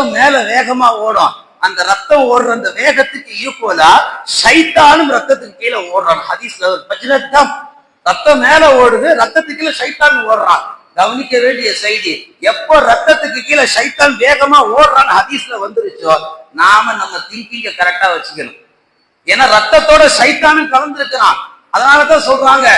ரத்தம் மேல வேகமா ஓடும். அந்த ரத்தம் ஓடுற அந்த வேகத்துக்கு ஈக்குவலா சைத்தானும் ரத்தத்துக்கு கீழே ஓடுறான். ஹதீஸ்ல ஒரு பஜ்ரத்தம் ரத்தம் மேல ஓடுது ரத்தத்துக்கு கீழே சைத்தான் ஓடுறான். கவனிக்க வேண்டிய செய்தி எப்போ ரத்தத்துக்கு கீழே சைத்தான் வேகமா ஓடுறான்னு ஹதீஸ்ல வந்துருச்சோ நாம நம்ம திங்கிங்க கரெக்டா வச்சுக்கணும். ஏன்னா ரத்தத்தோட சைத்தானும் கலந்துருக்கிறான். அதனாலதான் சொல்றாங்க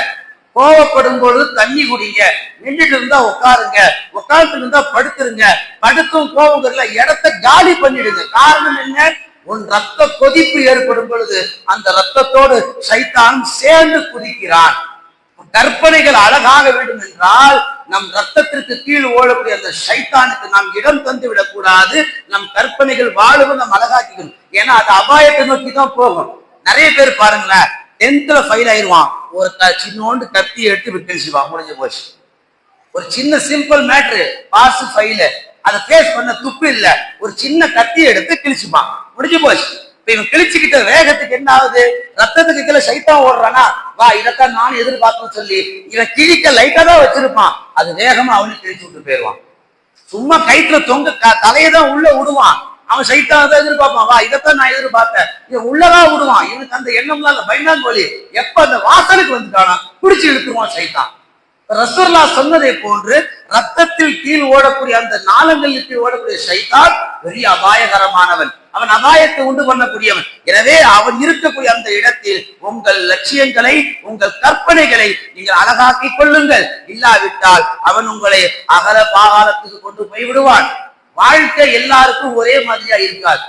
கோவப்படும் பொழுது தண்ணி குடிங்க. நின்றுட்டு இருந்தா உட்காருங்க. உட்கார்ந்து இருந்தா படுத்துருங்க. படுத்தும் கோவங்கள்ல இடத்த காலி பண்ணிடுங்க. காரணம் என்ன? உன் ரத்த கொதிப்பு ஏற்படும் பொழுது அந்த ரத்தத்தோடு சைத்தான் சேர்ந்து குதிக்கிறான் கற்பனைகள் அழகாக வேண்டும் என்றால் நம் ரத்தத்திற்கு கீழ் ஓடக்கூடிய அந்த சைத்தானுக்கு நாம் இடம் தந்து விடக்கூடாது. நம் கற்பனைகள் வாழும் நம் அழகாக்கிக்கணும் ஏன்னா அது அபாயத்தை நோக்கி தான் போகும். நிறைய பேர் பாருங்களேன் டென்த்ல ஃபைல் ஆயிடுவான் ஒரு க- சின்னோண்டு கத்தி எடுத்து விட்டுச்சுவான் முடிஞ்சு போச்சு. ஒரு சின்ன சிம்பிள் மேட்ரு பாஸ் ஃபைல அதை ஃபேஸ் பண்ண துப்பு இல்ல. ஒரு சின்ன கத்தி எடுத்து கிழிச்சுப்பான். முடிஞ்சு போச்சு. இப்ப இவன் கிழிச்சுக்கிட்ட வேகத்துக்கு என்ன ஆகுது? ரத்தத்துக்கு கீழே சைத்தான் ஓடுறானா? வா இதைத்தான் நானும் எதிர்பார்க்கணும்னு சொல்லி இவன் கிழிக்க லைட்டா தான் வச்சிருப்பான். அது வேகமா அவனுக்கு கிழிச்சு விட்டு போயிடுவான். சும்மா கயிற்றுல தொங்க க- தலையை தான் உள்ள விடுவான். அவன் சைத்தான் தான் எதிர்பார்ப்பான். வா இதைத்தான் நான் எதிர்பார்த்தேன். இவன் உள்ளதா விடுவான். இவனுக்கு அந்த எண்ணம்லாம் இல்ல. பயந்தாங்கோலி எப்ப அந்த வாசலுக்கு வந்துட்டானா பிடிச்சு இழுத்துருவான் சைத்தான். ரசூல்லா சொன்னதை போன்று ரத்தத்தில் கீழ் ஓடக்கூடிய அந்த நாளங்களில் கீழ் ஓடக்கூடிய சைத்தான் பெரிய அபாயகரமானவன். அவன் அபாயத்தை உண்டு பண்ணக்கூடியவன். எனவே அவன் இருக்கக்கூடிய அந்த இடத்தில் உங்கள் லட்சியங்களை உங்கள் கற்பனைகளை நீங்கள் அழகாக்கிக் கொள்ளுங்கள். இல்லாவிட்டால் அவன் உங்களை அகல பாகாலத்துக்கு கொண்டு போய் விடுவான் வாழ்க்கை எல்லாருக்கும் ஒரே மாதிரியா இருக்காது.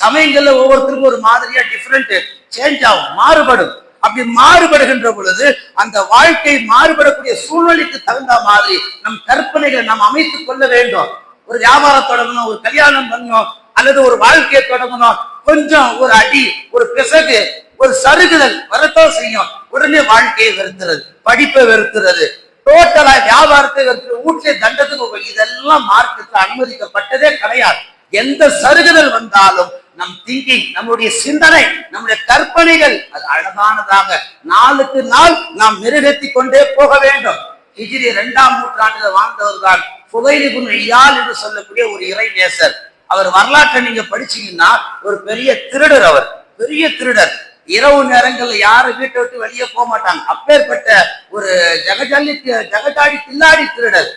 சமயங்கள்ல ஒவ்வொருத்தருக்கும் ஒரு மாதிரியா டிஃப்ரெண்ட் சேஞ்ச் ஆகும் மாறுபடும். அப்படி மாறுபடுகின்ற பொழுது அந்த வாழ்க்கை மாறுபடக்கூடிய சூழ்நிலைக்கு தகுந்த மாதிரி நம் கற்பனைகளை நாம் அமைத்துக் கொள்ள வேண்டும். ஒரு வியாபாரம் தொடங்கணும் ஒரு கல்யாணம் பண்ணணும் அல்லது ஒரு வாழ்க்கையை தொடங்கணும். கொஞ்சம் ஒரு அடி ஒரு பிசகு ஒரு சருகுதல் வரத்தான் செய்யும். உடனே வாழ்க்கையை வெறுக்கிறது படிப்பை வெறுக்கிறது. டோட்டலா வியாபாரத்தை வெறுக்கிறது வீட்டிலே தண்டத்துக்கு இதெல்லாம் இதெல்லாம் மார்க்கத்தில் அனுமதிக்கப்பட்டதே கிடையாது. எந்த சருகுதல் வந்தாலும் நம் திங்கிங் நம்முடைய சிந்தனை நம்முடைய கற்பனைகள் அது அழகானதாக நாளுக்கு நாள் நாம் மெருகேற்றி கொண்டே போக வேண்டும். ஹிஜிரி இரண்டாம் நூற்றாண்டில் வாழ்ந்தவர் தான் புகைலிபுன் ஐயால் என்று சொல்லக்கூடிய ஒரு இறை நேசர் அவர் வரலாற்றை நீங்க படிச்சீங்கன்னா ஒரு பெரிய திருடர் அவர். பெரிய திருடர். இரவு நேரங்கள்ல யாரும் வீட்டை விட்டு வெளியே போக மாட்டாங்க. அப்பேற்பட்ட ஒரு ஜகஜல்லி ஜகஜாடி கில்லாடி திருடர்.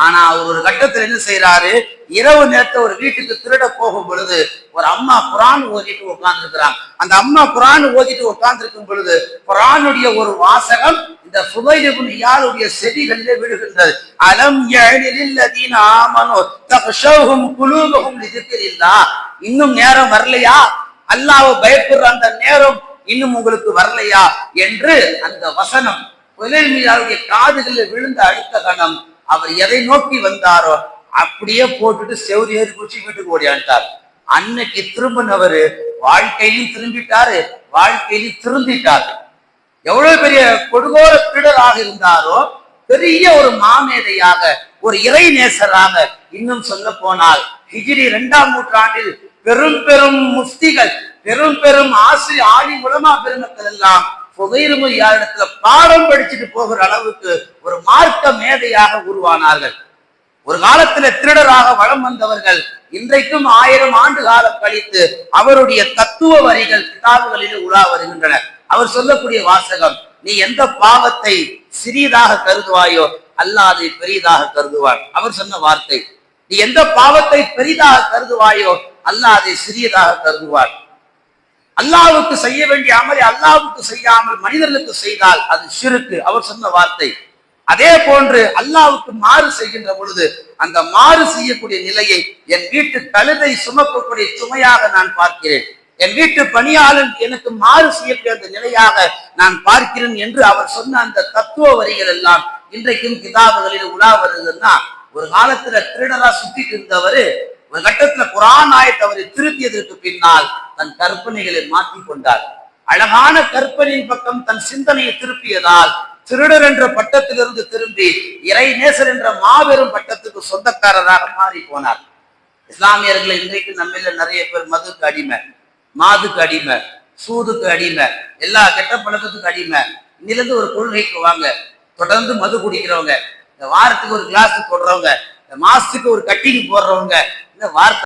ஆனா அவர் ஒரு கட்டத்துல என்ன செய்யறாரு இரவு நேரத்தை ஒரு வீட்டுக்கு திருட போகும் பொழுது ஒரு அம்மா குரான் ஓதிட்டு உட்கார்ந்து இருக்கிறாங்க அந்த அம்மா குரான் ஓதிட்டு உட்கார்ந்து இருக்கும் பொழுது குரானுடைய ஒரு வாசகம் இந்த சுபைலிபுன் யாருடைய செடிகளிலே விழுகின்றது. அலம் எழிலில்லதீன ஆமனோ தக்ஷௌஹும் குலூபஹும் லிதிக்ரில்லா. இன்னும் நேரம் வரலையா? அல்லாவை பயப்படுற அந்த நேரம் இன்னும் உங்களுக்கு வரலையா? என்று அந்த வசனம் புயல்மியாருடைய காதுகளில் விழுந்த அடுத்த கணம் அவர் எதை நோக்கி வந்தாரோ அப்படியே போட்டுட்டு செவரி ஏறி குச்சி வீட்டுக்கு ஓடியாண்டார் அன்னைக்கு திரும்பினவரு வாழ்க்கையிலும் திரும்பிட்டாரு வாழ்க்கையிலும் திருந்திட்டாரு. எவ்வளவு பெரிய கொடுகோர திருடராக இருந்தாரோ பெரிய ஒரு மாமேதையாக ஒரு இறை நேசராக இன்னும் சொல்ல போனால் ஹிஜிரி இரண்டாம் நூற்றாண்டில் பெரும் பெரும் முஃப்திகள் பெரும் பெரும் ஆசிரிய ஆடி உலமா பெருமக்கள் எல்லாம் புகையிலும் யாரிடத்துல பாடம் படிச்சுட்டு போகிற அளவுக்கு ஒரு மார்க்க மேதையாக உருவானார்கள். ஒரு காலத்துல திருடராக வளம் வந்தவர்கள் இன்றைக்கும் ஆயிரம் ஆண்டு காலம் கழித்து அவருடைய தத்துவ வரிகள் கிதாபுகளில் உலா வருகின்றன. அவர் சொல்லக்கூடிய வாசகம் நீ எந்த பாவத்தை சிறியதாக கருதுவாயோ அல்லாஹ் அதை பெரியதாக கருதுவார் அவர் சொன்ன வார்த்தை நீ எந்த பாவத்தை பெரிதாக கருதுவாயோ அல்லாஹ் அதை சிறியதாக கருதுவார் அல்லாவுக்கு செய்ய வேண்டிய அமலை அல்லாவுக்கு செய்யாமல் மனிதர்களுக்கு செய்தால் அது சிறுக்கு. அவர் சொன்ன வார்த்தை. அதே போன்று அல்லாவுக்கு மாறு செய்கின்ற பொழுது அந்த மாறு செய்யக்கூடிய நிலையை என் வீட்டு கழுதை சுமக்கக்கூடிய சுமையாக நான் பார்க்கிறேன். என் வீட்டு பணியாளன் எனக்கு மாறு செய்யக்கூடிய அந்த நிலையாக நான் பார்க்கிறேன் என்று அவர் சொன்ன அந்த தத்துவ வரிகள் எல்லாம் இன்றைக்கும் கிதாபுகளில் உலா வருதுன்னா ஒரு காலத்துல திருடரா சுத்திட்டு இருந்தவரு ஒரு கட்டத்துல குரான் ஆயத்தை அவரை திருத்தியதற்கு பின்னால் தன் கற்பனைகளை மாற்றிக் கொண்டார் அழகான கற்பனையின் பக்கம் தன் சிந்தனையை திருப்பியதால் திருடர் என்ற பட்டத்திலிருந்து திரும்பி இறை நேசர் என்ற மாபெரும் பட்டத்துக்கு சொந்தக்காரராக மாறி போனார். இஸ்லாமியர்கள் இன்றைக்கு நம்மள நிறைய பேர் மதுக்கு அடிமை மாதுக்கு அடிமை சூதுக்கு அடிமை எல்லா கெட்ட பழக்கத்துக்கு அடிமை. இன்னிலிருந்து ஒரு கொள்கைக்கு வாங்க. தொடர்ந்து மது குடிக்கிறவங்க இந்த வாரத்துக்கு ஒரு கிளாஸ் போடுறவங்க இந்த மாசத்துக்கு ஒரு கட்டிங் போடுறவங்க இந்த வார்த்தை